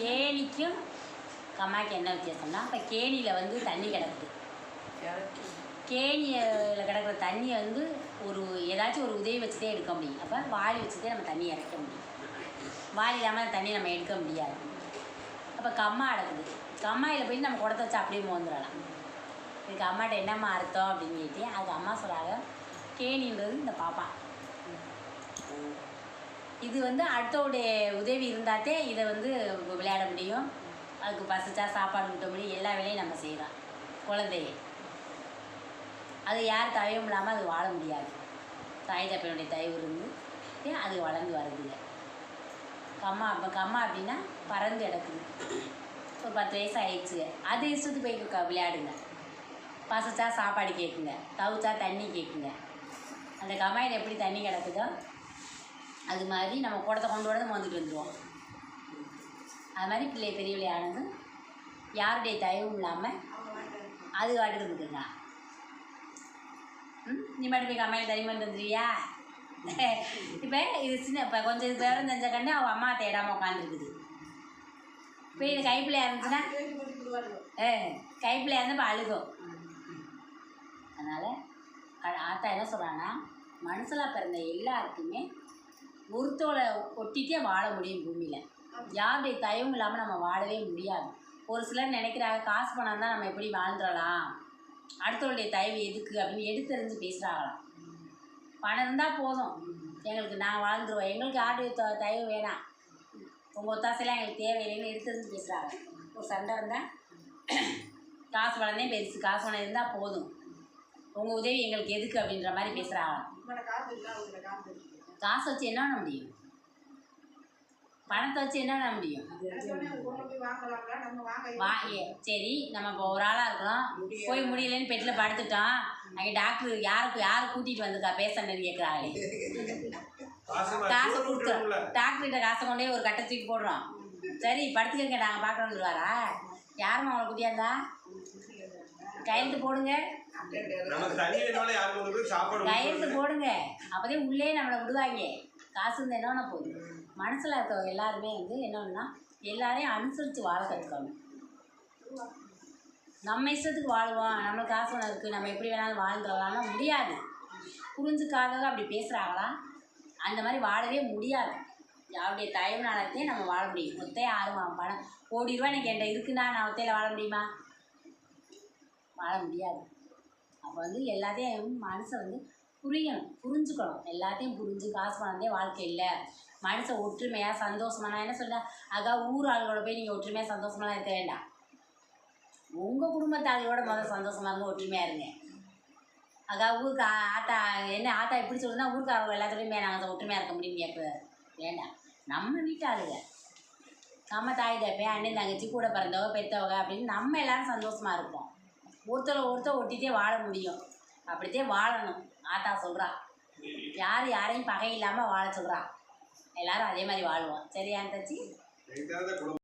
கேணிக்கும் கம்மாய்க்கு என்ன வித்தியாசம்னா இப்போ கேணியில் வந்து தண்ணி கிடக்குது. கேணியில் கிடக்கிற தண்ணியை வந்து ஒரு ஏதாச்சும் ஒரு உதவி வச்சுட்டே எடுக்க முடியும். அப்போ வாளி வச்சுட்டே நம்ம தண்ணி இறக்க முடியும். வாளி இல்லாமல் அந்த தண்ணியை நம்ம எடுக்க முடியாது. அப்போ கம்மா அடக்குது. கம்மாயில் போய் நம்ம குடத்த வச்சு அப்படியே மோந்துடலாம் இதுக்கு அம்மாட்ட என்னம்மா அர்த்தம் அப்படின்னு கேட்டு அதுக்கு அம்மா சொல்கிறாங்க கேணின்றது இந்த பாப்பா. இது வந்து அடுத்தவுடைய உதவி இருந்தாத்தே இதை வந்து விளையாட முடியும். அதுக்கு பசிச்சா சாப்பாடு விட்ட முடியும். எல்லா வேலையும் நம்ம செய்யலாம். குழந்தைய. அது யார் தயவும் இல்லாமல் அது வாழ முடியாது. தாய் தப்பனுடைய தயவு இருந்து அது வளர்ந்து வருதுங்க கம்மா அப்போ கம்மா அப்படின்னா பறந்து கிடக்குது. ஒரு பத்து வயசு ஆயிடுச்சுங்க அது இஷ்டத்துக்கு போய் விளையாடுங்க. பசிச்சா சாப்பாடு கேட்குங்க தவிச்சா தண்ணி கேட்குங்க அந்த கமாயில் எப்படி தண்ணி கிடக்குதோ அது மாதிரி நம்ம குடத்தை கொண்டு வந்து மோந்துட்டு வந்துடுவோம் அது மாதிரி பிள்ளை பெரிய பிள்ளையானது யாருடைய தயவும் இல்லாமல் அது காட்டுக்கு இருந்துக்குங்க ம் நீ மட்டும் போய் கம்மையில் தனிமன் வந்துடுவியா இப்போ இது சின்ன இப்போ கொஞ்சம் இது தெரிஞ்ச கண்டு அவள் அம்மா தேடாமல் உட்காந்துருக்குது இப்போ இது கைப்பிள்ளையாக இருந்துச்சுன்னா ஏ கைப்பிள்ளையாக இருந்தால் இப்போ அழுகும். அதனால் ஆத்தா என்ன சொல்கிறான்னா மனசில் பிறந்த எல்லாருக்குமே ஒருத்தோட ஒட்டிட்டே வாழ முடியும் பூமியில். யாருடைய தயவும் இல்லாமல் நம்ம வாழவே முடியாது. ஒரு சிலர் நினைக்கிறாங்க காசு பணம் தான் நம்ம எப்படி வாழ்ந்துடலாம்? அடுத்தவருடைய தயவு எதுக்கு அப்படின்னு எடுத்தறிஞ்சு பேசுகிறாங்களாம் பணம் இருந்தால் போதும். எங்களுக்கு நான் வாழ்ந்துருவோம் எங்களுக்கு யாருடைய த- தயவு வேணாம். உங்கள் ஒத்தாசையெல்லாம் எங்களுக்கு தேவையில்லைன்னு எடுத்தறிஞ்சு பேசுகிறாங்க ஒரு சண்டை வந்தால் காசு பணம் தான் பெருசு. காசு பணம் இருந்தால் போதும். உங்கள் உதவி எங்களுக்கு எதுக்கு அப்படின்ற மாதிரி பேசுகிறாங்களாம் காசு வச்சு என்ன பண்ண முடியும்? பணத்தை வச்சு என்ன பண்ண முடியும்? வா ஏ- சரி நம்ம இப்போ ஒரு ஆளாக இருக்கிறோம். போய் முடியலன்னு பெட்டில் படுத்துட்டோம். அங்கே டாக்டர் யாருக்கு யார் கூட்டிகிட்டு வந்திருக்கா? பேசணுன்னு கேட்குறாங்களே காசு கொடுத்துறோம் டாக்டர்கிட்ட காசை கொண்டே ஒரு கட்டை தூக்கி போடுறோம். சரி படுத்துக்கங்க நாங்கள் பார்க்க வந்துடுவாரா யாரும்மா அவங்களை கூட்டியாந்தா கையெழுத்து போடுங்க. நமக்கு தண்ணி வேணாலும் யாரும் கொண்டு போய் சாப்பாடு கையெழுத்து போடுங்க. அப்போதே உள்ளே நம்மளை விடுவாங்க. காசு இருந்தால் என்னென்ன போகுது? மனசில் இருக்கவங்க எல்லாருமே வந்து என்னன்னா எல்லாரையும் அனுசரித்து வாழ கற்றுக்கணும் நம்ம இஷ்டத்துக்கு வாழ்வோம். நம்மளுக்கு காசு ஒன்று இருக்குது நம்ம எப்படி வேணாலும் வாழ்ந்துடலாம்னா முடியாது. புரிஞ்சுக்காக அப்படி பேசுகிறாங்களா அந்த மாதிரி வாழவே முடியாது. யாருடைய தயவுனாலத்தையும் நம்ம வாழ முடியும். மொத்தம் யாரும் பணம். கோடி ரூபா எனக்கு என்கிட்ட இருக்குன்னா நான் ஒத்தையில் வாழ முடியுமா? வாழ முடியாது. அப்போ வந்து எல்லாத்தையும் மனசை வந்து புரியணும் புரிஞ்சுக்கணும். எல்லாத்தையும் புரிஞ்சு காசு பணத்தே வாழ்க்கை இல்லை. மனுஷன் ஒற்றுமையாக சந்தோஷமாக நான் என்ன சொல்ல அக்கா ஊர் ஆளுகளோட போய் நீங்கள் ஒற்றுமையாக சந்தோஷமாலாம் இருக்க வேண்டாம். உங்கள் குடும்பத்தாளியோட ஆளுகளோட முதல்ல இருந்து ஒற்றுமையாக இருங்க. அக்கா ஊருக்கு ஆட்டா ஆத்தா என்ன ஆட்டா எப்படி சொல்லுன்னா ஊருக்காரங்க எல்லாத்துலேயுமே நாங்கள் ஒற்றுமையாக இருக்க முடியும் கேட்க வேண்டாம். நம்ம வீட்டு ஆளுங்க நம்ம தாய் தப்பேன் அண்ணன் தங்கச்சி கூட பிறந்தவங்க பெற்றவங்க அப்படின்னு நம்ம எல்லாரும் சந்தோஷமாக இருப்போம். ஒருத்தர் ஒருத்தர் ஒட்டிகிட்டே வாழ முடியும். அப்படித்தே வாழணும். ஆத்தா சொல்கிறா யார் யாரையும் பகை இல்லாமல் வாழ சொல்கிறா எல்லாரும் அதே மாதிரி வாழ்வோம். சரியா தச்சி